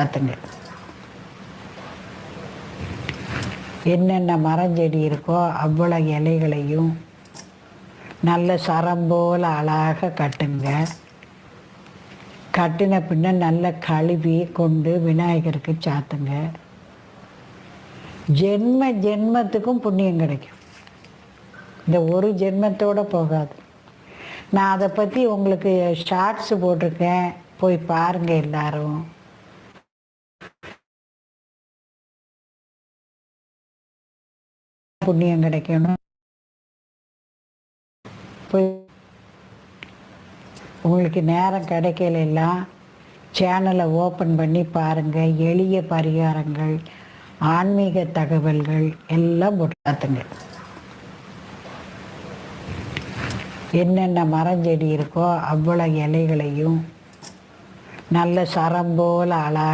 பார்த்துங்க என்னென்ன மரஞ்செடி இருக்கோ அவ்வளோ இலைகளையும் நல்ல சரம் போல் அழகாக கட்டுங்க. கட்டின பின்ன நல்ல கழுவி கொண்டு விநாயகருக்கு சாத்துங்க. ஜென்ம ஜென்மத்துக்கும் புண்ணியம் கிடைக்கும். இந்த ஒரு ஜென்மத்தோட போகாது. நான் அதை பற்றி உங்களுக்கு ஷார்ட்ஸ் போட்டிருக்கேன். போய் பாருங்கள் எல்லாரும். புண்ணியம் கிடைக்கணும். உங்களுக்கு நேரம் கிடைக்கல எல்லாம் சேனலை ஓப்பன் பண்ணி பாருங்கள் எளிய பரிகாரங்கள் ஆன்மீக தகவல்கள் எல்லாம் போட்டு பார்த்துங்க என்னென்ன மரஞ்செடி இருக்கோ அவ்வளோ இலைகளையும் நல்ல சரம் போல் அழகாக